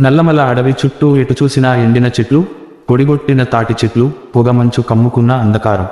నల్లమల అడవి చుట్టూ ఎటు చూసినా ఎండిన చెట్లు పొడిగొట్టిన తాటి చెట్లు పొగమంచు కమ్ముకున్న అంధకారం.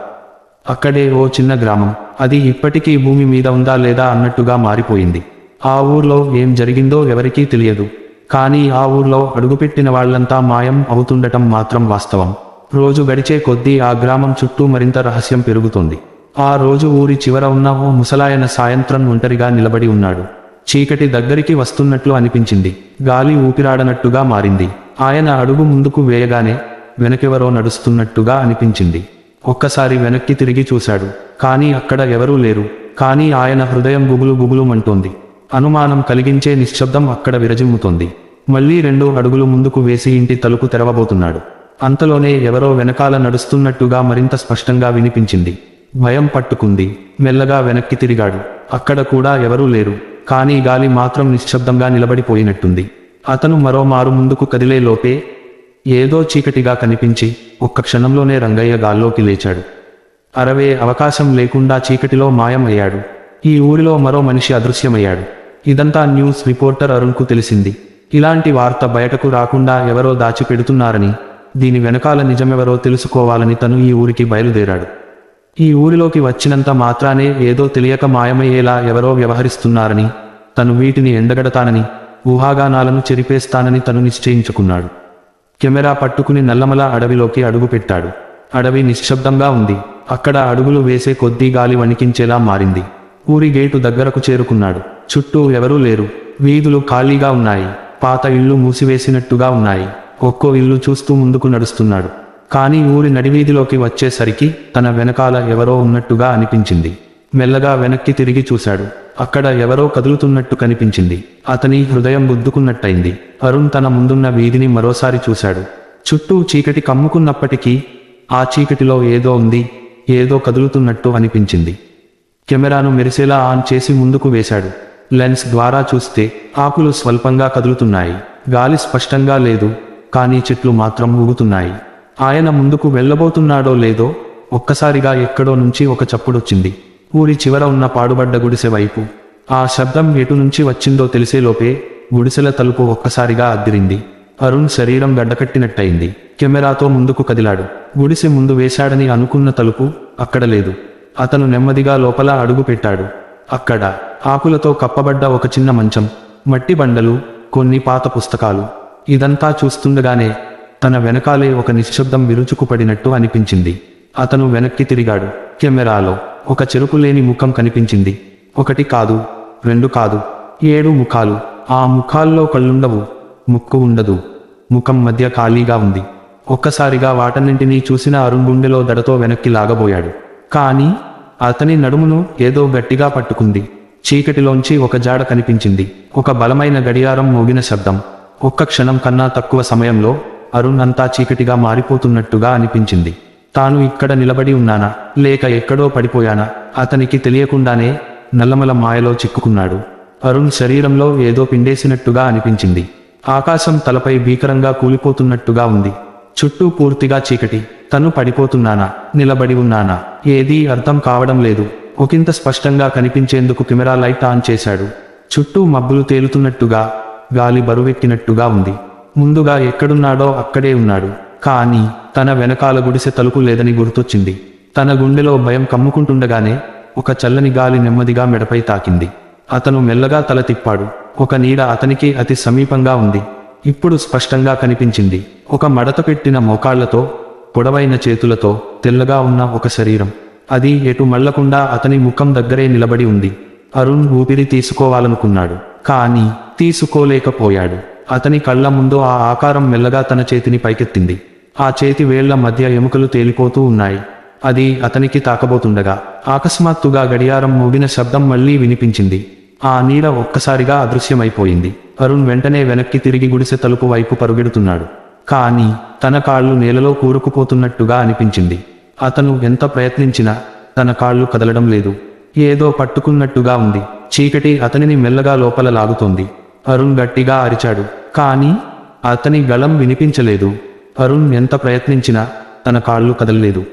అక్కడే ఓ చిన్న గ్రామం. అది ఇప్పటికీ భూమి మీద ఉందా లేదా అన్నట్టుగా మారిపోయింది. ఆ ఊర్లో ఏం జరిగిందో ఎవరికీ తెలియదు. కానీ ఆ ఊర్లో అడుగుపెట్టిన వాళ్ళంతా మాయం అవుతుండటం మాత్రం వాస్తవం. రోజు గడిచే కొద్దీ ఆ గ్రామం చుట్టూ మరింత రహస్యం పెరుగుతుంది. ఆ రోజు ఊరి చివర ఉన్న ఓ ముసలాయన సాయంత్రం ఒంటరిగా నిలబడి ఉన్నాడు. చీకటి దగ్గరికి వస్తున్నట్లు అనిపించింది. గాలి ఊపిరాడనట్టుగా మారింది. ఆయన అడుగు ముందుకు వేయగానే వెనకెవరో నడుస్తున్నట్టుగా అనిపించింది. ఒక్కసారి వెనక్కి తిరిగి చూశాడు. కానీ అక్కడ ఎవరూ లేరు. కానీ ఆయన హృదయం గుబులు గుబులుమంటోంది అనుమానం కలిగించే నిశ్శబ్దం అక్కడ విరజిమ్ముతోంది. మళ్ళీ రెండు అడుగులు ముందుకు వేసి ఇంటి తలుపు తెరవబోతున్నాడు. అంతలోనే ఎవరో వెనకాల నడుస్తున్నట్టుగా మరింత స్పష్టంగా వినిపించింది. భయం పట్టుకుంది. మెల్లగా వెనక్కి తిరిగాడు. అక్కడ కూడా ఎవరూ లేరు. కానీ గాలి మాత్రం నిశ్శబ్దంగా నిలబడిపోయినట్టుంది. అతను మరోమారు ముందుకు కదిలే లోపే ఏదో చీకటిగా కనిపించి ఒక్క క్షణంలోనే రంగయ్య గాల్లోకి లేచాడు. అరవే అవకాశం లేకుండా చీకటిలో మాయం అయ్యాడు ఈ ఊరిలో మరో మనిషి అదృశ్యమయ్యాడు. ఇదంతా న్యూస్ రిపోర్టర్ అరుణ్కు తెలిసింది. ఇలాంటి వార్త బయటకు రాకుండా ఎవరో దాచిపెడుతున్నారని దీని వెనకాల నిజమెవరో తెలుసుకోవాలని తను ఈ ఊరికి బయలుదేరాడు. ఈ ఊరిలోకి వచ్చినంత మాత్రానే ఏదో తెలియక మాయమయ్యేలా ఎవరో వ్యవహరిస్తున్నారని తను వీటిని ఎండగడతానని ఊహాగానాలను చెరిపేస్తానని తను నిశ్చయించుకున్నాడు. కెమెరా పట్టుకుని నల్లమల అడవిలోకి అడుగుపెట్టాడు అడవి నిశ్శబ్దంగా ఉంది. అక్కడ అడుగులు వేసే కొద్దీ గాలి వణికించేలా మారింది. ఊరి గేటు దగ్గరకు చేరుకున్నాడు. చుట్టూ ఎవరూ లేరు. వీధులు ఖాళీగా ఉన్నాయి. పాత ఇళ్ళు మూసివేసినట్టుగా ఉన్నాయి. ఒక్కో ఇల్లు చూస్తూ ముందుకు నడుస్తున్నాడు. కానీ ఊరి నడివీధిలోకి వచ్చేసరికి తన వెనకాల ఎవరో ఉన్నట్టుగా అనిపించింది. మెల్లగా వెనక్కి తిరిగి చూశాడు. అక్కడ ఎవరో కదులుతున్నట్టు కనిపించింది. అతని హృదయం గుద్దుకున్నట్టయింది అరుణ్ తన ముందున్న వీధిని మరోసారి చూశాడు. చుట్టూ చీకటి కమ్ముకున్నప్పటికీ ఆ చీకటిలో ఏదో ఉంది ఏదో కదులుతున్నట్టు అనిపించింది. కెమెరాను మెరిసేలా ఆన్ చేసి ముందుకు వేశాడు. లెన్స్ ద్వారా చూస్తే ఆకులు స్వల్పంగా కదులుతున్నాయి. గాలి స్పష్టంగా లేదు కానీ చెట్లు మాత్రం ఊగుతున్నాయి. ఆయన ముందుకు వెళ్ళబోతున్నాడో లేదో ఒక్కసారిగా ఎక్కడో నుంచి ఒక చప్పుడొచ్చింది ఊరి చివర ఉన్న పాడుబడ్డ గుడిసె వైపు. ఆ శబ్దం ఎటు నుంచి వచ్చిందో తెలిసేలోపే గుడిసెల తలుపు ఒక్కసారిగా అద్దిరింది. అరుణ్ శరీరం గడ్డకట్టినట్టయింది. కెమెరాతో ముందుకు కదిలాడు. గుడిసె ముందు వేశాడని అనుకున్న తలుపు అక్కడ లేదు. అతను నెమ్మదిగా లోపల అడుగు పెట్టాడు. అక్కడ ఆకులతో కప్పబడ్డ ఒక చిన్న మంచం మట్టి బండలు కొన్ని పాత పుస్తకాలు. ఇదంతా చూస్తుండగానే తన వెనకాలే ఒక నిశ్శబ్దం విరుచుకుపడినట్టు అనిపించింది. అతను వెనక్కి తిరిగాడు. కెమెరాలో ఒక చెరుకులేని ముఖం కనిపించింది. ఒకటి కాదు రెండు కాదు ఏడు ముఖాలు. ఆ ముఖాల్లో కళ్ళుండవు ముక్కు ఉండదు. ముఖం మధ్య ఖాళీగా ఉంది. ఒక్కసారిగా వాటన్నింటినీ చూసిన అరుణ్ గుండెలో దడతో వెనక్కి లాగబోయాడు. కానీ అతని నడుమును ఏదో గట్టిగా పట్టుకుంది. చీకటిలోంచి ఒక జాడ కనిపించింది. ఒక బలమైన గడియారం మోగిన శబ్దం. ఒక్క క్షణం కన్నా తక్కువ సమయంలో అరుణ్ అంతా చీకటిగా మారిపోతున్నట్టుగా అనిపించింది. తాను ఇక్కడ నిలబడి ఉన్నానా? లేక ఎక్కడో పడిపోయానా? అతనికి తెలియకుండానే నల్లమల మాయలో చిక్కుకున్నాడు. అరుణ్ శరీరంలో ఏదో పిండేసినట్టుగా అనిపించింది. ఆకాశం తలపై భీకరంగా కూలిపోతున్నట్టుగా ఉంది. చుట్టూ పూర్తిగా చీకటి. తను పడిపోతున్నానా? నిలబడి ఉన్నానా? ఏదీ అర్థం కావడం లేదు. ఒకంత స్పష్టంగా కనిపించేందుకు కెమెరా లైట్ ఆన్ చేశాడు. చుట్టూ మబ్బులు తేలుతున్నట్టుగా గాలి బరువెక్కినట్టుగా ఉంది. ముందుగా ఎక్కడున్నాడో అక్కడే ఉన్నాడు. కానీ తన వెనకాల గుడిసె తలుపు లేదని గుర్తొచ్చింది. తన గుండెలో భయం కమ్ముకుంటుండగానే ఒక చల్లని గాలి నెమ్మదిగా మెడపై తాకింది. అతను మెల్లగా తల తిప్పాడు. ఒక నీడ అతనికి అతి సమీపంగా ఉంది. ఇప్పుడు స్పష్టంగా కనిపించింది. ఒక మడత పెట్టిన మోకాళ్ళతో పొడవైన చేతులతో తెల్లగా ఉన్న ఒక శరీరం. అది ఎటు మళ్ళకుండా అతని ముఖం దగ్గరే నిలబడి ఉంది. అరుణ్ ఊపిరి తీసుకోవాలనుకున్నాడు. కానీ తీసుకోలేకపోయాడు. అతని కళ్ళ ముందు ఆ ఆకారం మెల్లగా తన చేతిని పైకెత్తింది. ఆ చేతి వేళ్ళ మధ్య ఎముకలు తేలిపోతూ ఉన్నాయి. అది అతనికి తాకబోతుండగా అకస్మాత్తుగా గడియారం మోగిన శబ్దం మళ్ళీ వినిపించింది. ఆ నీడ ఒక్కసారిగా అదృశ్యమైపోయింది. అరుణ్ వెంటనే వెనక్కి తిరిగి గుడిసె తలుపు వైపు పరుగెడుతున్నాడు. కానీ తన కాళ్ళు నేలలో కూరుకుపోతున్నట్టుగా అనిపించింది. అతను ఎంత ప్రయత్నించినా తన కాళ్ళు కదలడం లేదు. ఏదో పట్టుకున్నట్టుగా ఉంది. చీకటి అతనిని మెల్లగా లోపల లాగుతోంది. అరుణ్ గట్టిగా అరిచాడు. కానీ అతని గళం వినిపించలేదు. అరుణ్ ఎంత ప్రయత్నించినా తన కాళ్ళు కదలలేదు.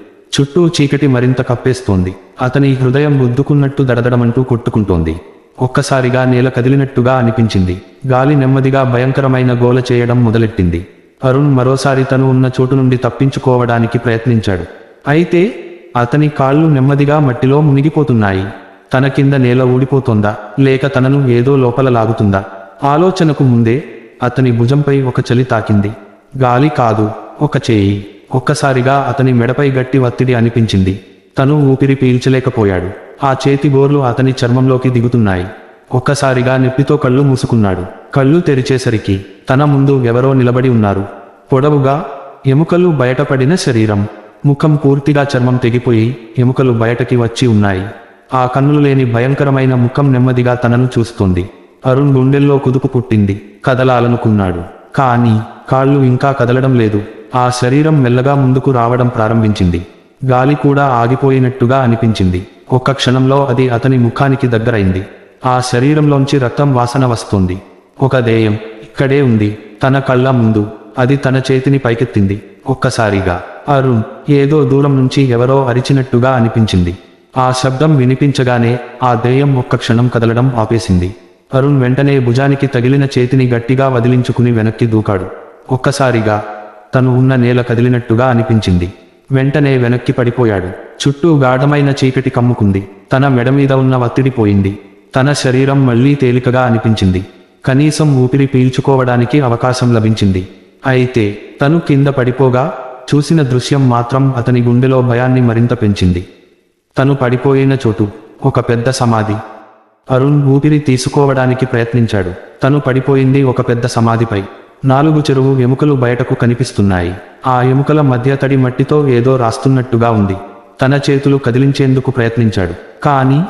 చుట్టూ చీకటి మరింత కప్పేస్తోంది. అతని హృదయం గుద్దుకున్నట్టు దడదడమంటూ కొట్టుకుంటోంది. ఒక్కసారిగా నేల కదిలినట్టుగా అనిపించింది. గాలి నెమ్మదిగా భయంకరమైన గోల చేయడం మొదలెట్టింది. అరుణ్ మరోసారి తను ఉన్న చోటు నుండి తప్పించుకోవడానికి ప్రయత్నించాడు. అయితే అతని కాళ్ళు నెమ్మదిగా మట్టిలో మునిగిపోతున్నాయి. తన కింద నేల ఊడిపోతుందా లేక తనను ఏదో లోపల లాగుతుందా? ఆలోచనకు ముందే అతని భుజంపై ఒక చలి తాకింది. గాలి కాదు ఒక చేయి. ఒక్కసారిగా అతని మెడపై గట్టి ఒత్తిడి అనిపించింది. తను ఊపిరి పీల్చలేకపోయాడు. ఆ చేతి గోర్లు అతని చర్మంలోకి దిగుతున్నాయి. ఒక్కసారిగా నొప్పితో కళ్ళు మూసుకున్నాడు. కళ్ళు తెరిచేసరికి తన ముందు ఎవరో నిలబడి ఉన్నారు. పొడవుగా ఎముకలు బయటపడిన శరీరం. ముఖం పూర్తిగా చర్మం తెగిపోయి ఎముకలు బయటకి వచ్చి ఉన్నాయి. ఆ కన్నులు లేని భయంకరమైన ముఖం నెమ్మదిగా తనను చూస్తోంది. అరుణ్ గుండెల్లో కుదుపు పుట్టింది కదలాలనుకున్నాడు. కానీ కాళ్ళు ఇంకా కదలడం లేదు. ఆ శరీరం మెల్లగా ముందుకు రావడం ప్రారంభించింది. గాలి కూడా ఆగిపోయినట్టుగా అనిపించింది. ఒక్క క్షణంలో అది అతని ముఖానికి దగ్గరైంది. ఆ శరీరంలోంచి రక్తం వాసన వస్తోంది. ఒక దేయం ఇక్కడే ఉంది. తన కళ్ళ ముందు అది తన చేతిని పైకెత్తింది. ఒక్కసారిగా అరుణ్ ఏదో దూరం నుంచి ఎవరో అరిచినట్టుగా అనిపించింది. ఆ శబ్దం వినిపించగానే ఆ దేయం ఒక్క క్షణం కదలడం ఆపేసింది. అరుణ్ వెంటనే భుజానికి తగిలిన చేతిని గట్టిగా వదిలించుకుని వెనక్కి దూకాడు. ఒక్కసారిగా తను ఉన్న నేల కదిలినట్టుగా అనిపించింది. వెంటనే వెనక్కి పడిపోయాడు. చుట్టూ గాఢమైన చీకటి కమ్ముకుంది. తన మెడ మీద ఉన్న ఒత్తిడి పోయింది. తన శరీరం మళ్ళీ తేలికగా అనిపించింది. కనీసం ఊపిరి పీల్చుకోవడానికి అవకాశం లభించింది. అయితే తను కింద పడిపోగా చూసిన దృశ్యం మాత్రం అతని గుండెలో భయాన్ని మరింత పెంచింది. తను పడిపోయిన చోటు ఒక పెద్ద సమాధి. అరుణ్ ఊపిరి తీసుకోవడానికి ప్రయత్నించాడు. తను పడిపోయింది ఒక పెద్ద సమాధిపై. నాలుగు చెరువు ఎముకలు బయటకు కనిపిస్తున్నాయి. ఆ ఎముకల మధ్య తడి మట్టితో ఏదో రాస్తున్నట్టుగా ఉంది. తన చేతులు కదిలించేందుకు ప్రయత్నించాడు. కానీ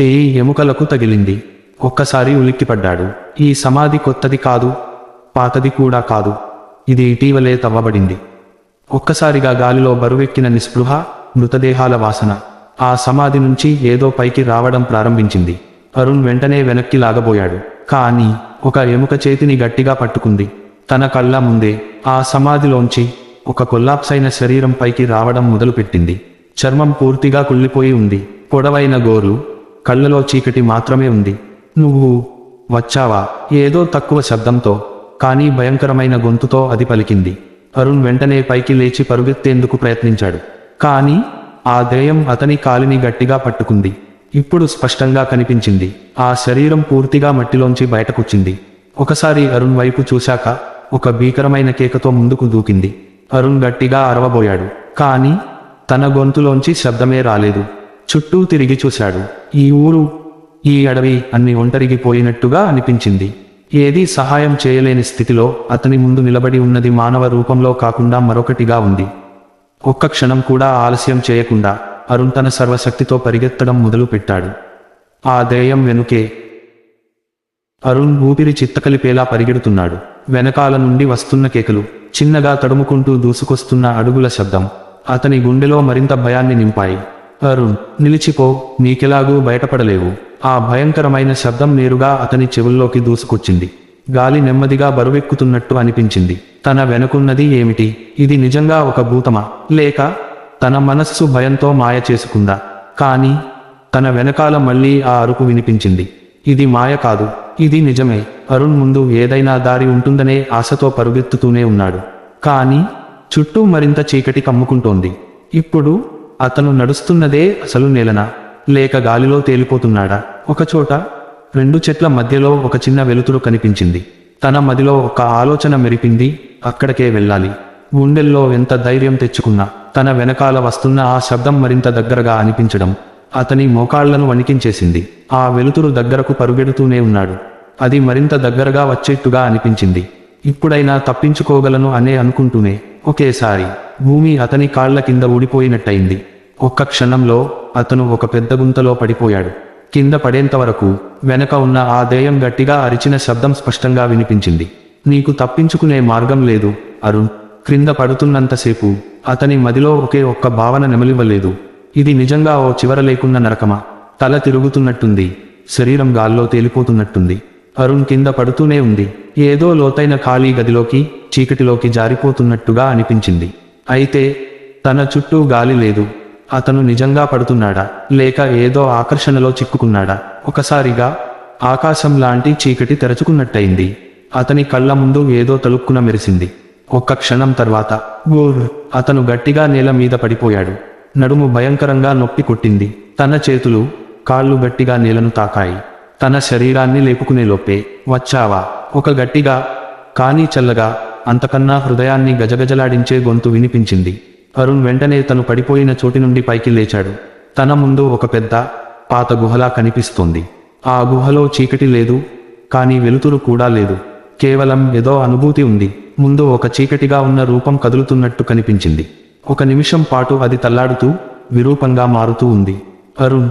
చేయి ఎముకలకు తగిలింది. ఒక్కసారి ఉలిక్కిపడ్డాడు. ఈ సమాధి కొత్తది కాదు. పాతది కూడా కాదు. ఇది ఇటీవలే తవ్వబడింది. ఒక్కసారిగా గాలిలో బరువెక్కిన నిస్పృహ మృతదేహాల వాసన. ఆ సమాధి నుంచి ఏదో పైకి రావడం ప్రారంభించింది. అరుణ్ వెంటనే వెనక్కి లాగబోయాడు. కానీ ఒక ఎముక చేతిని గట్టిగా పట్టుకుంది. తన కళ్ళ ముందే ఆ సమాధిలోంచి ఒక కొల్లాప్సైన శరీరం పైకి రావడం మొదలుపెట్టింది. చర్మం పూర్తిగా కుళ్ళిపోయి ఉంది. పొడవైన గోరు కళ్ళలో చీకటి మాత్రమే ఉంది. నువ్వు వచ్చావా? ఏదో తక్కువ శబ్దంతో కానీ భయంకరమైన గొంతుతో అది పలికింది. అరుణ్ వెంటనే పైకి లేచి పరుగెత్తేందుకు ప్రయత్నించాడు. కానీ ఆ దేయం అతని కాలిని గట్టిగా పట్టుకుంది. ఇప్పుడు స్పష్టంగా కనిపించింది. ఆ శరీరం పూర్తిగా మట్టిలోంచి బయటకొచ్చింది. ఒకసారి అరుణ్ వైపు చూశాక ఒక భీకరమైన కేకతో ముందుకు దూకింది. అరుణ్ గట్టిగా అరవబోయాడు. కానీ తన గొంతులోంచి శబ్దమే రాలేదు. చుట్టూ తిరిగి చూశాడు. ఈ ఊరు ఈ అడవి అన్ని ఒంటరిగిపోయినట్టుగా అనిపించింది. ఏదీ సహాయం చేయలేని స్థితిలో అతని ముందు నిలబడి ఉన్నది మానవ రూపంలో కాకుండా మరొకటిగా ఉంది. ఒక్క క్షణం కూడా ఆలస్యం చేయకుండా అరుణ్ తన సర్వశక్తితో పరిగెత్తడం మొదలుపెట్టాడు. ఆ ధ్యేయం వెనుకే అరుణ్ ఊపిరి చిత్తకలిపేలా పరిగెడుతున్నాడు. వెనకాల నుండి వస్తున్న కేకలు చిన్నగా తడుముకుంటూ దూసుకొస్తున్న అడుగుల శబ్దం అతని గుండెలో మరింత భయాన్ని నింపాయి. అరుణ్ నిలిచిపో నీకెలాగూ బయటపడలేవు. ఆ భయంకరమైన శబ్దం నేరుగా అతని చెవుల్లోకి దూసుకొచ్చింది. గాలి నెమ్మదిగా బరువెక్కుతున్నట్టు అనిపించింది. తన వెనుకున్నది ఏమిటి? ఇది నిజంగా ఒక భూతమా? లేక తన మనస్సు భయంతో మాయ చేసుకుందా. కానీ తన వెనకాల మళ్ళీ ఆ అరుపు వినిపించింది. ఇది మాయ కాదు ఇది నిజమే. అరుణ్ ముందు ఏదైనా దారి ఉంటుందనే ఆశతో పరుగెత్తుతూనే ఉన్నాడు. కానీ చుట్టూ మరింత చీకటి కమ్ముకుంటోంది. ఇప్పుడు అతను నడుస్తున్నదే అసలు నేలనా? లేక గాలిలో తేలిపోతున్నాడా? ఒకచోట రెండు చెట్ల మధ్యలో ఒక చిన్న వెలుతురు కనిపించింది. తన మదిలో ఒక ఆలోచన మెరిపింది. అక్కడికే వెళ్ళాలి. గుండెల్లో ఎంత ధైర్యం తెచ్చుకున్నా. తన వెనకాల వస్తున్న ఆ శబ్దం మరింత దగ్గరగా అనిపించడం అతని మోకాళ్ళను వణికించేసింది. ఆ వెలుతురు దగ్గరకు పరుగెడుతూనే ఉన్నాడు. అది మరింత దగ్గరగా వచ్చేట్టుగా అనిపించింది. ఇప్పుడైనా తప్పించుకోగలను అనే అనుకుంటూనే ఒకేసారి భూమి అతని కాళ్ళ కింద ఊడిపోయినట్టయింది. ఒక్క క్షణంలో అతను ఒక పెద్ద గుంతలో పడిపోయాడు. కింద పడేంత వరకు వెనక ఉన్న ఆ దేయం గట్టిగా అరిచిన శబ్దం స్పష్టంగా వినిపించింది. నీకు తప్పించుకునే మార్గం లేదు అరుణ్. క్రింద పడుతున్నంతసేపు అతని మదిలో ఒకే ఒక్క భావన నెమలివ్వలేదు. ఇది నిజంగా ఓ చివర లేకున్న నరకమా? తల తిరుగుతున్నట్టుంది. శరీరం గాల్లో తేలిపోతున్నట్టుంది. అరుణ్ కింద పడుతూనే ఉంది. ఏదో లోతైన ఖాళీ గదిలోకి చీకటిలోకి జారిపోతున్నట్టుగా అనిపించింది. అయితే తన చుట్టూ గాలి లేదు. అతను నిజంగా పడుతున్నాడా? లేక ఏదో ఆకర్షణలో చిక్కుకున్నాడా? ఒకసారిగా ఆకాశం లాంటి చీకటి తెరచుకున్నట్టయింది. అతని కళ్ళ ముందు ఏదో తలుక్కున మెరిసింది. ఒక్క క్షణం తర్వాత గోర్. అతను గట్టిగా నేల మీద పడిపోయాడు. నడుము భయంకరంగా నొప్పి కొట్టింది. తన చేతులు కాళ్ళు గట్టిగా నేలను తాకాయి. తన శరీరాన్ని లేపుకునే లోపే వచ్చావా? ఒక గట్టిగా కానీ చల్లగా అంతకన్నా హృదయాన్ని గజగజలాడించే గొంతు వినిపించింది. అరుణ్ వెంటనే తను పడిపోయిన చోటి నుండి పైకి లేచాడు. తన ముందు ఒక పెద్ద పాత గుహలా కనిపిస్తోంది. ఆ గుహలో చీకటి లేదు కానీ వెలుతురు కూడా లేదు. కేవలం ఏదో అనుభూతి ఉంది. ముందు ఒక చీకటిగా ఉన్న రూపం కదులుతున్నట్టు కనిపించింది. ఒక నిమిషం పాటు అది తల్లాడుతూ విరూపంగా మారుతూ ఉంది. అరుణ్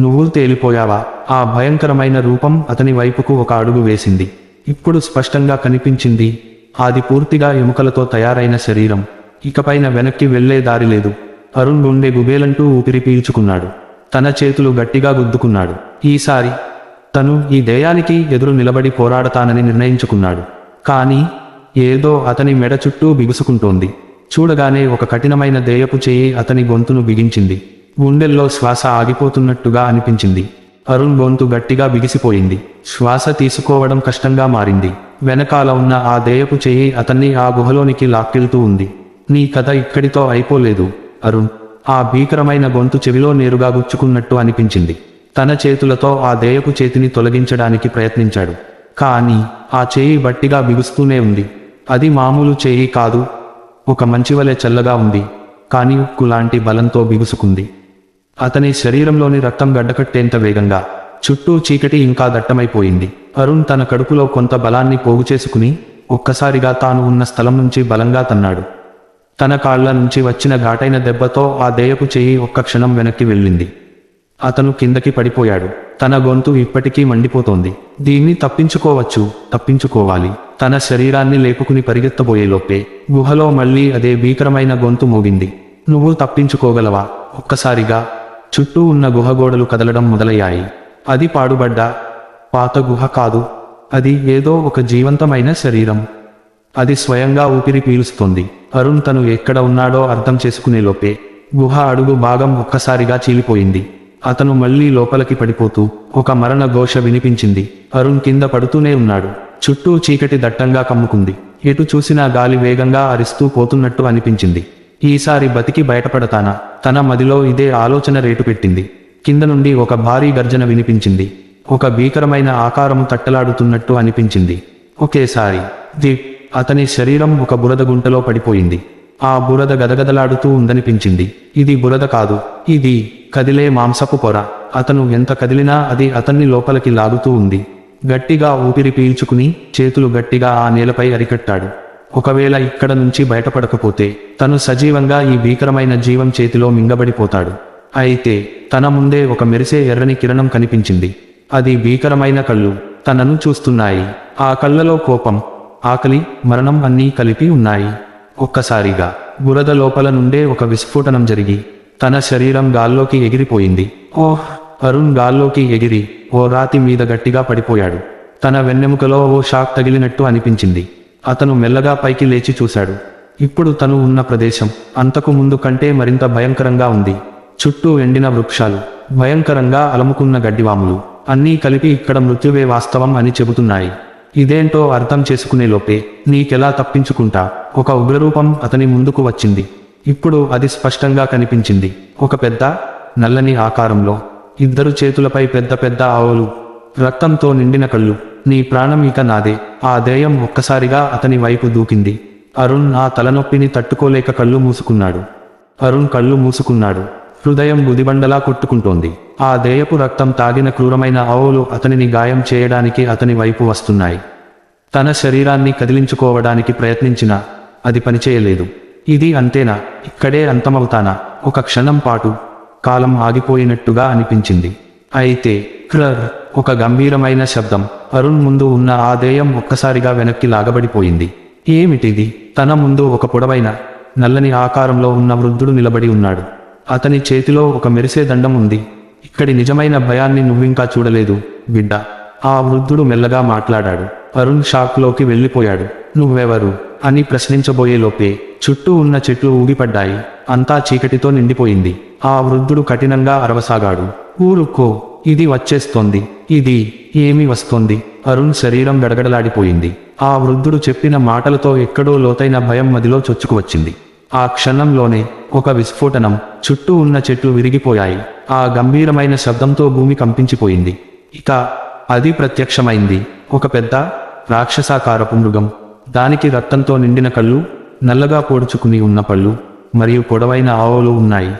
నువ్వు తేలిపోయావా? ఆ భయంకరమైన రూపం అతని వైపుకు ఒక అడుగు వేసింది. ఇప్పుడు స్పష్టంగా కనిపించింది అది పూర్తిగా ఎముకలతో తయారైన శరీరం. ఇకపైన వెనక్కి వెళ్ళే దారి లేదు. అరుణ్ గుండె గుబేలంటూ ఊపిరి పీల్చుకున్నాడు. తన చేతులు గట్టిగా గుద్దుకున్నాడు. ఈసారి తను ఈ దేయానికి ఎదురు నిలబడి పోరాడతానని నిర్ణయించుకున్నాడు. కానీ ఏదో అతని మెడ చుట్టూ బిగుసుకుంటోంది. చూడగానే ఒక కఠినమైన దేయపు చేయి అతని గొంతును బిగించింది. గుండెల్లో శ్వాస ఆగిపోతున్నట్టుగా అనిపించింది. అరుణ్ గొంతు గట్టిగా బిగిసిపోయింది. శ్వాస తీసుకోవడం కష్టంగా మారింది. వెనకాల ఉన్న ఆ దేయపు చేయి అతన్ని ఆ గుహలోనికి లాక్కెళ్తూ ఉంది. నీ కథ ఇక్కడితో అయిపోలేదు అరుణ్. ఆ భీకరమైన గొంతు చెవిలో నేరుగా గుచ్చుకున్నట్టు అనిపించింది. తన చేతులతో ఆ దేయపు చేతిని తొలగించడానికి ప్రయత్నించాడు. కానీ ఆ చేయి బట్టిగా బిగుస్తూనే ఉంది. అది మామూలు చేయి కాదు. ఒక మంచివలె చల్లగా ఉంది. కానీ ఉక్కు లాంటి బలంతో బిగుసుకుంది. అతని శరీరంలోని రక్తం గడ్డకట్టేంత వేగంగా చుట్టూ చీకటి ఇంకా దట్టమైపోయింది. అరుణ్ తన కడుపులో కొంత బలాన్ని పోగు చేసుకుని ఒక్కసారిగా తాను ఉన్న స్థలం నుంచి బలంగా తన్నాడు. తన కాళ్ళ నుంచి వచ్చిన ఘాటైన దెబ్బతో ఆ దేయపు చెయ్యి ఒక్క క్షణం వెనక్కి వెళ్ళింది. అతను కిందకి పడిపోయాడు. తన గొంతు ఇప్పటికీ మండిపోతోంది. దీన్ని తప్పించుకోవచ్చు తప్పించుకోవాలి. తన శరీరాన్ని లేపుకుని పరిగెత్తబోయేలోపే గుహలో మళ్ళీ అదే భీకరమైన గొంతు మోగింది. నువ్వు తప్పించుకోగలవా? ఒక్కసారిగా చుట్టూ ఉన్న గుహ గోడలు కదలడం మొదలయ్యాయి. అది పాడుబడ్డ పాత గుహ కాదు. అది ఏదో ఒక జీవంతమైన శరీరం. అది స్వయంగా ఊపిరి పీలుస్తుంది. అరుణ్ తను ఎక్కడ ఉన్నాడో అర్థం చేసుకునేలోపే గుహ అడుగు భాగం ఒక్కసారిగా చీలిపోయింది. అతను మళ్ళీ లోపలికి పడిపోతూ ఒక మరణ ఘోష వినిపించింది. అరుణ్ కింద పడుతూనే ఉన్నాడు. చుట్టూ చీకటి దట్టంగా కమ్ముకుంది. ఎటు చూసినా గాలి వేగంగా అరిస్తూ పోతున్నట్టు అనిపించింది. ఈసారి బతికి బయటపడతానా? తన మదిలో ఇదే ఆలోచన రేటు పెట్టింది. కింద నుండి ఒక భారీ గర్జన వినిపించింది. ఒక భీకరమైన ఆకారము తట్టలాడుతున్నట్టు అనిపించింది. ఒకేసారి దిప్ అతని శరీరం ఒక బురద గుంటలో పడిపోయింది. ఆ బురద గదగదలాడుతూ ఉందనిపించింది. ఇది బురద కాదు. ఇది కదిలే మాంసపు పొర. అతను ఎంత కదిలినా అది అతన్ని లోపలికి లాగుతూ ఉంది. గట్టిగా ఊపిరి పీల్చుకుని చేతులు గట్టిగా ఆ నేలపై అరికట్టాడు. ఒకవేళ ఇక్కడ నుంచి బయటపడకపోతే తను సజీవంగా ఈ భీకరమైన జీవం చేతిలో మింగబడిపోతాడు. అయితే తన ముందే ఒక మెరిసే ఎర్రని కిరణం కనిపించింది. అది భీకరమైన కళ్ళు తనను చూస్తున్నాయి. ఆ కళ్ళలో కోపం ఆకలి మరణం అన్నీ కలిపి ఉన్నాయి. ఒక్కసారిగా బురద లోపల నుండే ఒక విస్ఫోటనం జరిగి తన శరీరం గాల్లోకి ఎగిరిపోయింది. ఓహ్! అరుణ్ గాల్లోకి ఎగిరి ఓ రాతి మీద గట్టిగా పడిపోయాడు. తన వెన్నెముకలో ఓ షాక్ తగిలినట్టు అనిపించింది. అతను మెల్లగా పైకి లేచి చూశాడు. ఇప్పుడు తను ఉన్న ప్రదేశం అంతకు ముందు కంటే మరింత భయంకరంగా ఉంది. చుట్టూ ఎండిన వృక్షాలు భయంకరంగా అలముకున్న గడ్డివాములు అన్నీ కలిపి ఇక్కడ మృత్యువే వాస్తవం అని చెబుతున్నాయి. ఇదేంటో అర్థం చేసుకునేలోపే నీకెలా తప్పించుకుంటా? ఒక ఉగ్రరూపం అతని ముందుకు వచ్చింది. ఇప్పుడు అది స్పష్టంగా కనిపించింది. ఒక పెద్ద నల్లని ఆకారంలో ఇద్దరు చేతులపై పెద్ద పెద్ద ఆవులు రక్తంతో నిండిన కళ్ళు నీ ప్రాణం ఇక నాదే. ఆ దేయం ఒక్కసారిగా అతని వైపు దూకింది. అరుణ్ ఆ తలనొప్పిని తట్టుకోలేక కళ్ళు మూసుకున్నాడు. అరుణ్ కళ్ళు మూసుకున్నాడు. హృదయం గుదిబండలా కొట్టుకుంటోంది. ఆ దేయపు రక్తం తాగిన క్రూరమైన ఆవులు అతనిని గాయం చేయడానికి అతని వైపు వస్తున్నాయి. తన శరీరాన్ని కదిలించుకోవడానికి ప్రయత్నించినా అది పనిచేయలేదు. ఇది అంతేనా? ఇక్కడే అంతమవుతానా? ఒక క్షణం పాటు కాలం ఆగిపోయినట్టుగా అనిపించింది. అయితే క్రర్ ఒక గంభీరమైన శబ్దం అరుణ్ ముందు ఉన్న ఆ దేయం ఒక్కసారిగా వెనక్కి లాగబడిపోయింది. ఏమిటిది? తన ముందు ఒక పొడవైన నల్లని ఆకారంలో ఉన్న వృద్ధుడు నిలబడి ఉన్నాడు. అతని చేతిలో ఒక మెరిసే దండం ఉంది. ఇక్కడి నిజమైన భయాన్ని నువ్వింకా చూడలేదు బిడ్డ. ఆ వృద్ధుడు మెల్లగా మాట్లాడాడు. అరుణ్ షాక్లోకి వెళ్ళిపోయాడు. నువ్వెవరు? అని ప్రశ్నించబోయేలోపే చుట్టూ ఉన్న చెట్లు ఊగిపడ్డాయి. అంతా చీకటితో నిండిపోయింది. ఆ వృద్ధుడు కఠినంగా అరవసాగాడు. ఊరుకో ఇది వచ్చేస్తోంది. ఇది ఏమి వస్తోంది? అరుణ్ శరీరం గడగడలాడిపోయింది. ఆ వృద్ధుడు చెప్పిన మాటలతో ఎక్కడో లోతైన భయం మదిలో చొచ్చుకు వచ్చింది ఆ క్షణంలోనే ఒక విస్ఫోటనం చుట్టూ ఉన్న చెట్లు విరిగిపోయాయి. ఆ గంభీరమైన శబ్దంతో భూమి కంపించిపోయింది. ఇక అది ప్రత్యక్షమైంది. ఒక పెద్ద రాక్షసాకారపు మృగం. దానికి రక్తంతో నిండిన కళ్ళు నల్లగా పోడుచుకుని ఉన్న పళ్ళు మరియు పొడవైన ఆవులు ఉన్నాయి.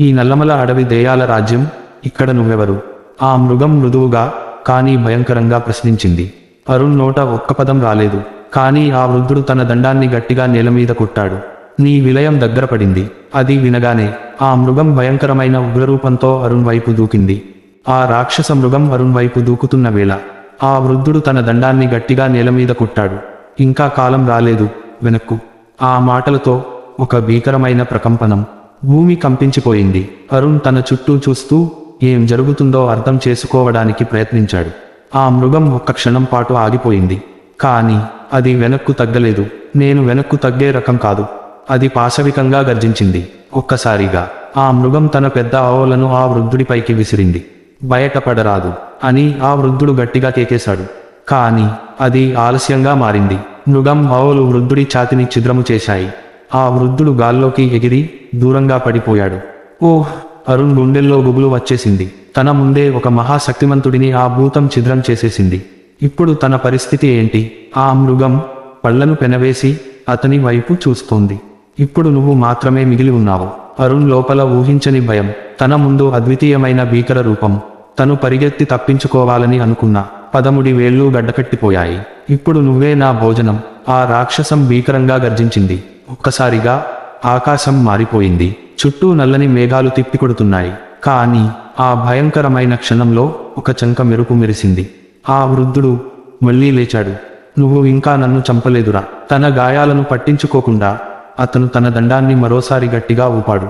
ఈ నల్లమల అడవి దేయాల రాజ్యం ఇక్కడ నువ్వెవరు? ఆ మృగం మృదువుగా కానీ భయంకరంగా ప్రశ్నించింది. అరుణ్ నోట ఒక్క పదం రాలేదు కానీ ఆ వృద్ధుడు తన దండాన్ని గట్టిగా నేల మీద కొట్టాడు. నీ విలయం దగ్గర పడింది. అది వినగానే ఆ మృగం భయంకరమైన ఉగ్రరూపంతో అరుణ్ వైపు దూకింది. ఆ రాక్షస మృగం అరుణ్ వైపు దూకుతున్న వేళ ఆ వృద్ధుడు తన దండాన్ని గట్టిగా నేల మీద కొట్టాడు. ఇంకా కాలం రాలేదు వెనక్కు. ఆ మాటలతో ఒక భీకరమైన ప్రకంపనం భూమి కంపించిపోయింది. అరుణ్ తన చుట్టూ చూస్తూ ఏం జరుగుతుందో అర్థం చేసుకోవడానికి ప్రయత్నించాడు. ఆ మృగం ఒక్క క్షణం పాటు ఆగిపోయింది. కానీ అది వెనక్కు తగ్గలేదు. నేను వెనక్కు తగ్గే రకం కాదు. అది పాశవికంగా గర్జించింది. ఒక్కసారిగా ఆ మృగం తన పెద్ద ఆవులను ఆ వృద్ధుడిపైకి విసిరింది. బయటపడరాదు అని ఆ వృద్ధుడు గట్టిగా కేకేశాడు. కానీ అది ఆలస్యంగా మారింది. మృగం ఆవులు వృద్ధుడి ఛాతిని ఛిద్రము చేశాయి. ఆ వృద్ధుడు గాల్లోకి ఎగిరి దూరంగా పడిపోయాడు. ఓహ్! అరుణ్ గుండెల్లో గుబులు వచ్చేసింది. తన ముందే ఒక మహాశక్తిమంతుడిని ఆ భూతం ఛిద్రం చేసేసింది. ఇప్పుడు తన పరిస్థితి ఏంటి? ఆ మృగం పళ్ళను పెనవేసి అతని వైపు చూస్తోంది. ఇప్పుడు నువ్వు మాత్రమే మిగిలి ఉన్నావు. అరుణ్ లోపల ఊహించని భయం. తన ముందు అద్వితీయమైన భీకర రూపం. తను పరిగెత్తి తప్పించుకోవాలని అనుకున్నా. పదముడి వేళ్ళు గడ్డకట్టిపోయాయి. ఇప్పుడు నువ్వే నా భోజనం. ఆ రాక్షసం భీకరంగా గర్జించింది. ఒక్కసారిగా ఆకాశం మారిపోయింది. చుట్టూ నల్లని మేఘాలు తిప్పికొడుతున్నాయి. కానీ ఆ భయంకరమైన క్షణంలో ఒక చంక మెరుపు మెరిసింది. ఆ వృద్ధుడు మళ్ళీ లేచాడు. నువ్వు ఇంకా నన్ను చంపలేదురా. తన గాయాలను పట్టించుకోకుండా అతను తన దండాన్ని మరోసారి గట్టిగా ఊపాడు.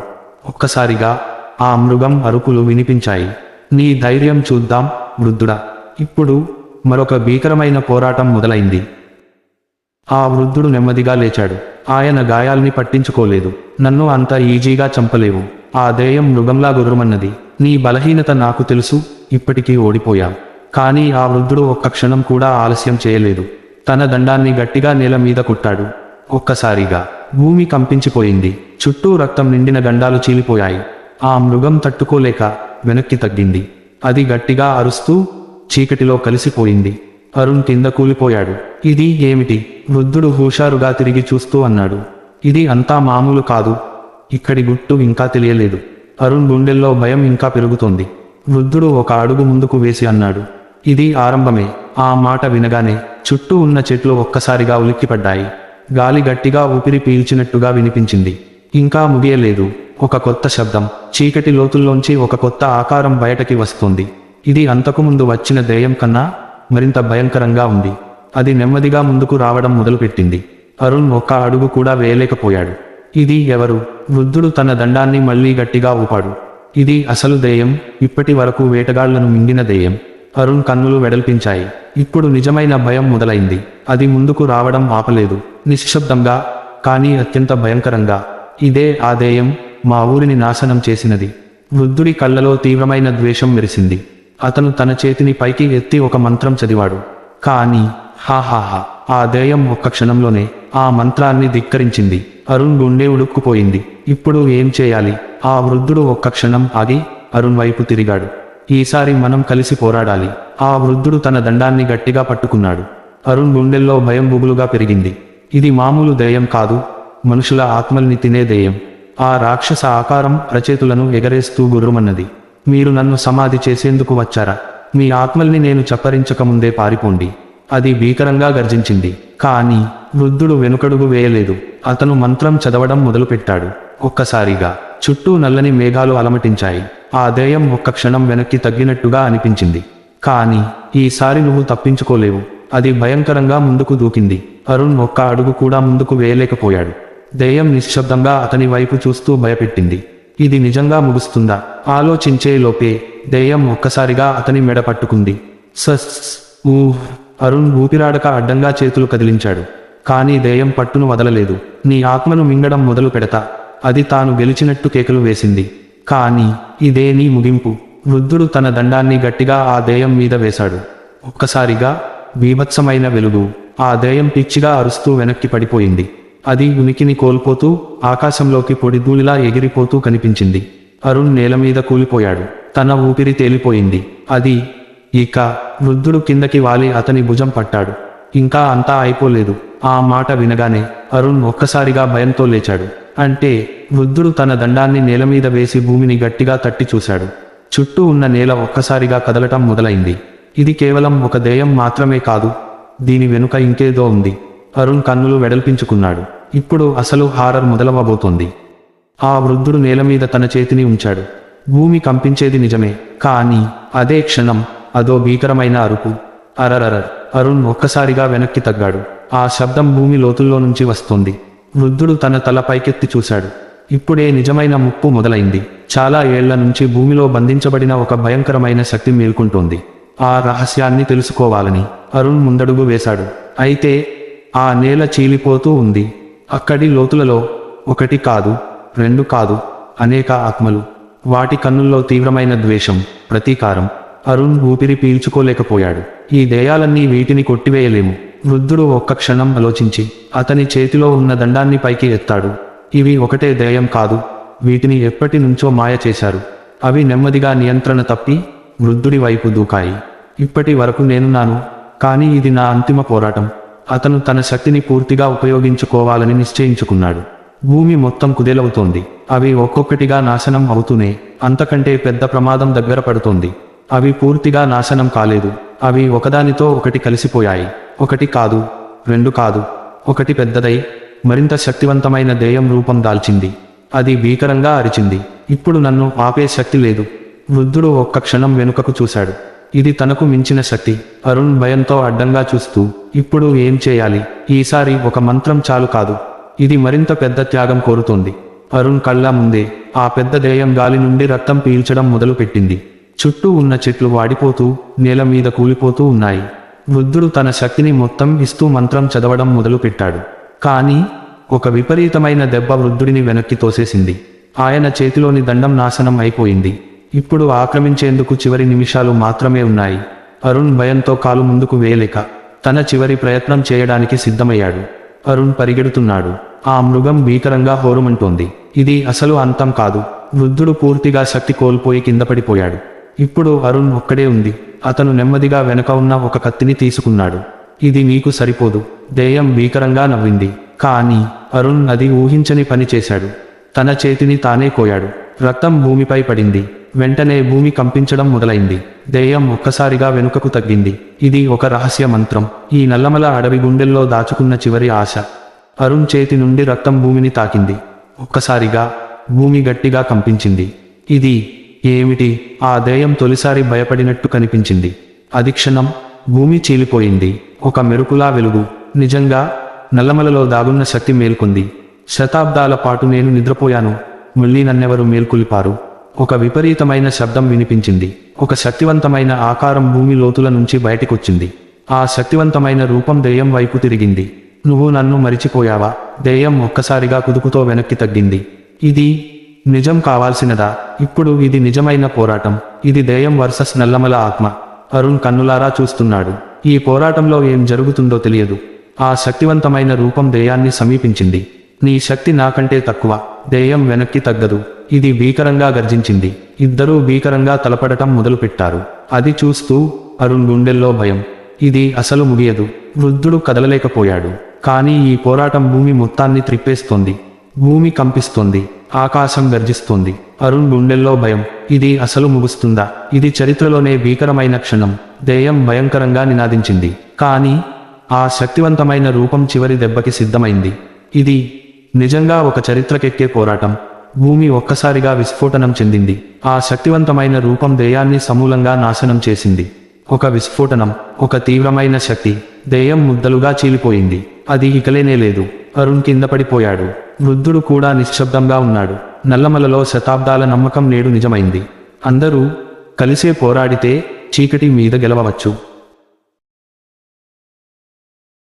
ఒక్కసారిగా ఆ మృగం అరుపులు వినిపించాయి. నీ ధైర్యం చూద్దాం వృద్ధుడా. ఇప్పుడు మరొక భీకరమైన పోరాటం మొదలైంది. ఆ వృద్ధుడు నెమ్మదిగా లేచాడు. ఆయన గాయాల్ని పట్టించుకోలేదు. నన్ను అంత ఈజీగా చంపలేవు. ఆ దేయం మృగంలా గుర్రమన్నది. నీ బలహీనత నాకు తెలుసు. ఇప్పటికీ ఓడిపోయా. కానీ ఆ వృద్ధుడు ఒక్క క్షణం కూడా ఆలస్యం చేయలేదు. తన దండాన్ని గట్టిగా నేల మీద కుట్టాడు. ఒక్కసారిగా భూమి కంపించిపోయింది. చుట్టూ రక్తం నిండిన గండాలు చీలిపోయాయి. ఆ మృగం తట్టుకోలేక వెనక్కి తగ్గింది. అది గట్టిగా అరుస్తూ చీకటిలో కలిసిపోయింది. అరుణ్ కింద కూలిపోయాడు. ఇది ఏమిటి? వృద్ధుడు హుషారుగా తిరిగి చూస్తూ అన్నాడు. ఇది అంతా మామూలు కాదు. ఇక్కడి గుట్టు ఇంకా తెలియలేదు. అరుణ్ గుండెల్లో భయం ఇంకా పెరుగుతోంది. వృద్ధుడు ఒక అడుగు ముందుకు వేసి అన్నాడు. ఇది ఆరంభమే. ఆ మాట వినగానే చుట్టూ ఉన్న చెట్లు ఒక్కసారిగా ఉలిక్కిపడ్డాయి. గాలి గట్టిగా ఊపిరి పీల్చినట్టుగా వినిపించింది. ఇంకా ముగియలేదు. ఒక కొత్త శబ్దం. చీకటి లోతుల్లోంచి ఒక కొత్త ఆకారం బయటకి వస్తుంది. ఇది అంతకుముందు వచ్చిన దెయ్యం కన్నా మరింత భయంకరంగా ఉంది. అది నెమ్మదిగా ముందుకు రావడం మొదలుపెట్టింది. అరుణ్ ఒక్క అడుగు కూడా వేయలేకపోయాడు. ఇది ఎవరు? వృద్ధుడు తన దండాన్ని మళ్ళీ గట్టిగా ఊపాడు. ఇది అసలు దెయ్యం ఇప్పటి వరకు వేటగాళ్ళను మింగిన దెయ్యం అరుణ్ కన్నులు వెడల్పించాయి. ఇప్పుడు నిజమైన భయం మొదలైంది. అది ముందుకు రావడం ఆపలేదు. నిశ్శబ్దంగా కానీ అత్యంత భయంకరంగా. ఇదే ఆ దెయ్యం మా ఊరిని నాశనం చేసినది. వృద్ధుడి కళ్ళలో తీవ్రమైన ద్వేషం మెరిసింది. అతను తన చేతిని పైకి ఎత్తి ఒక మంత్రం చదివాడు. కానీ హాహాహా ఆ దేయం ఒక్క క్షణంలోనే ఆ మంత్రాన్ని ధిక్కరించింది. అరుణ్ గుండె ఉడుక్కుపోయింది. ఇప్పుడు ఏం చేయాలి? ఆ వృద్ధుడు ఒక్క క్షణం ఆగి అరుణ్ వైపు తిరిగాడు. ఈసారి మనం కలిసి పోరాడాలి. ఆ వృద్ధుడు తన దండాన్ని గట్టిగా పట్టుకున్నాడు. అరుణ్ గుండెల్లో భయం బుగులుగా పెరిగింది. ఇది మామూలు దయ్యం కాదు. మనుషుల ఆత్మల్ని తినే దయ్యం ఆ రాక్షస ఆకారం రచేతులను ఎగరేస్తూ గుర్రుమన్నది. మీరు నన్ను సమాధి చేసేందుకు వచ్చారా? మీ ఆత్మల్ని నేను చప్పరించకముందే పారిపోండి. అది భీకరంగా గర్జించింది. కానీ వృద్ధుడు వెనుకడుగు వేయలేదు. అతను మంత్రం చదవడం మొదలుపెట్టాడు. ఒక్కసారిగా చుట్టూ నల్లని మేఘాలు అలమటించాయి. ఆ దెయ్యం ఒక్క క్షణం వెనక్కి తగ్గినట్టుగా అనిపించింది. కానీ ఈసారి నువ్వు తప్పించుకోలేవు. అది భయంకరంగా ముందుకు దూకింది. అరుణ్ ఒక్క అడుగు కూడా ముందుకు వేయలేకపోయాడు. దెయ్యం నిశ్శబ్దంగా అతని వైపు చూస్తూ భయపెట్టింది. ఇది నిజంగా ముగుస్తుందా? ఆలోచించే లోపే దెయ్యం ఒక్కసారిగా అతని మెడ పట్టుకుంది. సస్ ఊహ్ అరుణ్ ఊపిరాడక అడ్డంగా చేతులు కదిలించాడు. కానీ దెయ్యం పట్టును వదలలేదు. నీ ఆత్మను మింగడం మొదలు పెడతా. అది తాను గెలిచినట్టు కేకలు వేసింది. కానీ ఇదే నీ ముగింపు. వృద్ధుడు తన దండాన్ని గట్టిగా ఆ దేయం మీద వేశాడు. ఒక్కసారిగా బీభత్సమైన వెలుగు ఆ దేయం పిచ్చిగా అరుస్తూ వెనక్కి పడిపోయింది. అది ఉనికిని కోల్పోతూ ఆకాశంలోకి పొడిధూళిలా ఎగిరిపోతూ కనిపించింది. అరుణ్ నేల మీద కూలిపోయాడు. తన ఊపిరి తేలిపోయింది. అది ఇక వృద్ధుడు కిందకి వాలి అతని భుజం పట్టాడు. ఇంకా అంతా అయిపోలేదు. ఆ మాట వినగానే అరుణ్ ఒక్కసారిగా భయంతో లేచాడు. అంటే వృద్ధుడు తన దండాన్ని నేలమీద వేసి భూమిని గట్టిగా తట్టి చూశాడు. చుట్టూ ఉన్న నేల ఒక్కసారిగా కదలటం మొదలైంది. ఇది కేవలం ఒక దేయం మాత్రమే కాదు. దీని వెనుక ఇంకేదో ఉంది. అరుణ్ కన్నులు వెడల్పించుకున్నాడు. ఇప్పుడు అసలు హారర్ మొదలవబోతోంది ఆ వృద్ధుడు నేల మీద తన చేతిని ఉంచాడు. భూమి కంపించేది నిజమే కానీ అదే క్షణం అదో భీకరమైన అరుపు. అరరరర్ అరుణ్ ఒక్కసారిగా వెనక్కి తగ్గాడు. ఆ శబ్దం భూమి లోతుల్లో నుంచి వస్తోంది. వృద్ధుడు తన తల పైకెత్తి చూశాడు. ఇప్పుడే నిజమైన ముప్పు మొదలైంది. చాలా ఏళ్ళ నుంచి భూమిలో బంధించబడిన ఒక భయంకరమైన శక్తి మేల్కుంటోంది. ఆ రహస్యాన్ని తెలుసుకోవాలని అరుణ్ ముందడుగు వేశాడు. అయితే ఆ నేల చీలిపోతూ ఉంది. అక్కడి లోతులలో ఒకటి కాదు రెండు కాదు అనేక ఆత్మలు. వాటి కన్నుల్లో తీవ్రమైన ద్వేషం ప్రతీకారం. అరుణ్ ఊపిరి పీల్చుకోలేకపోయాడు. ఈ దేయాలన్నీ వీటిని కొట్టివేయలేము. వృద్ధుడు ఒక్క క్షణం ఆలోచించి అతని చేతిలో ఉన్న దండాన్ని పైకి ఎత్తాడు. ఇవి ఒకటే దేయం కాదు వీటిని ఎప్పటి నుంచో మాయ చేశారు. అవి నెమ్మదిగా నియంత్రణ తప్పి వృద్ధుడి వైపు దూకాయి. ఇప్పటి వరకు నేనున్నాను కానీ ఇది నా అంతిమ పోరాటం. అతను తన శక్తిని పూర్తిగా ఉపయోగించుకోవాలని నిశ్చయించుకున్నాడు. భూమి మొత్తం కుదేలవుతోంది. అవి ఒక్కొక్కటిగా నాశనం అవుతూనే అంతకంటే పెద్ద ప్రమాదం దగ్గర పడుతోంది. అవి పూర్తిగా నాశనం కాలేదు. అవి ఒకదానితో ఒకటి కలిసిపోయాయి. ఒకటి కాదు రెండు కాదు ఒకటి పెద్దదై మరింత శక్తివంతమైన దేయం రూపం దాల్చింది. అది భీకరంగా అరిచింది. ఇప్పుడు నన్ను ఆపే శక్తి లేదు. వృద్ధుడు ఒక్క క్షణం వెనుకకు చూశాడు. ఇది తనకు మించిన శక్తి. అరుణ్ భయంతో అడ్డంగా చూస్తూ ఇప్పుడు ఏం చేయాలి? ఈసారి ఒక మంత్రం చాలు కాదు. ఇది మరింత పెద్ద త్యాగం కోరుతోంది. అరుణ్ కళ్ళ ముందే ఆ పెద్ద దేయం గాలి నుండి రక్తం పీల్చడం మొదలుపెట్టింది. చుట్టూ ఉన్న చెట్లు వాడిపోతూ నేల మీద కూలిపోతూ ఉన్నాయి. వృద్ధుడు తన శక్తిని మొత్తం ఇస్తూ మంత్రం చదవడం మొదలుపెట్టాడు. కానీ ఒక విపరీతమైన దెబ్బ వృద్ధుడిని వెనక్కి తోసేసింది. ఆయన చేతిలోని దండం నాశనం అయిపోయింది. ఇప్పుడు ఆక్రమించేందుకు చివరి నిమిషాలు మాత్రమే ఉన్నాయి. అరుణ్ భయంతో కాలు ముందుకు వేయలేక తన చివరి ప్రయత్నం చేయడానికి సిద్ధమయ్యాడు. అరుణ్ పరిగెడుతున్నాడు. ఆ మృగం భీకరంగా హోరుమంటోంది. ఇది అసలు అంతం కాదు. వృద్ధుడు పూర్తిగా శక్తి కోల్పోయి కింద పడిపోయాడు ఇప్పుడు అరుణ్ ఒక్కడే ఉంది. అతను నెమ్మదిగా వెనక ఉన్న ఒక కత్తిని తీసుకున్నాడు. ఇది నీకు సరిపోదు. దేయం భీకరంగా నవ్వింది. కానీ అరుణ్ అది ఊహించని పని చేశాడు. తన చేతిని తానే కోయాడు. రక్తం భూమిపై పడింది. వెంటనే భూమి కంపించడం మొదలైంది. దెయ్యం ఒక్కసారిగా వెనుకకు తగ్గింది. ఇది ఒక రహస్య మంత్రం. ఈ నల్లమల అడవి గుండెల్లో దాచుకున్న చివరి ఆశ. అరుణ్ చేతి నుండి రక్తం భూమిని తాకింది. ఒక్కసారిగా భూమి గట్టిగా కంపించింది. ఇది ఏమిటి? ఆ దెయ్యం తొలిసారి భయపడినట్టు కనిపించింది. అది క్షణం భూమి చీలిపోయింది. ఒక మెరుకులా వెలుగు. నిజంగా నల్లమలలో దాగున్న శక్తి మేల్కొంది. శతాబ్దాల పాటు నేను నిద్రపోయాను. మళ్ళీ నన్నెవరు మేల్కొలిపారు? ఒక విపరీతమైన శబ్దం వినిపించింది. ఒక శక్తివంతమైన ఆకారం భూమి లోతుల నుంచి బయటికొచ్చింది. ఆ శక్తివంతమైన రూపం దెయ్యం వైపు తిరిగింది. నువ్వు నన్ను మరిచిపోయావా? దెయ్యం ఒక్కసారిగా కుదుపుతో వెనక్కి తగ్గింది. ఇది నిజం కావాల్సినదా? ఇప్పుడు ఇది నిజమైన పోరాటం. ఇది దెయ్యం వర్సెస్ నల్లమల ఆత్మ. అరుణ్ కన్నులారా చూస్తున్నాడు. ఈ పోరాటంలో ఏం జరుగుతుందో తెలియదు. ఆ శక్తివంతమైన రూపం దెయ్యాన్ని సమీపించింది. నీ శక్తి నాకంటే తక్కువ దెయ్యం వెనక్కి తగ్గదు. ఇది భీకరంగా గర్జించింది. ఇద్దరూ భీకరంగా తలపడటం మొదలుపెట్టారు. అది చూస్తూ అరుణ్ గుండెల్లో భయం. ఇది అసలు ముగియదు. వృద్ధుడు కదలలేకపోయాడు. కానీ ఈ పోరాటం భూమి మొత్తాన్ని త్రిప్పేస్తోంది. భూమి కంపిస్తోంది. ఆకాశం గర్జిస్తోంది. అరుణ్ గుండెల్లో భయం. ఇది అసలు ముగుస్తుందా? ఇది చరిత్రలోనే భీకరమైన క్షణం. దెయ్యం భయంకరంగా నినాదించింది. కానీ ఆ శక్తివంతమైన రూపం చివరి దెబ్బకి సిద్ధమైంది. ఇది నిజంగా ఒక చరిత్రకెక్కే పోరాటం. భూమి ఒక్కసారిగా విస్ఫోటనం చెందింది. ఆ శక్తివంతమైన రూపం దేయాన్ని సమూలంగా నాశనం చేసింది. ఒక విస్ఫోటనం ఒక తీవ్రమైన శక్తి దేయం ముద్దలుగా చీలిపోయింది. అది ఇకలేనే లేదు. అరుణ్ కింద పడిపోయాడు. వృద్ధుడు కూడా నిశ్శబ్దంగా ఉన్నాడు. నల్లమలలో శతాబ్దాల నమ్మకం నేడు నిజమైంది. అందరూ కలిసే పోరాడితే చీకటి మీద గెలవవచ్చు.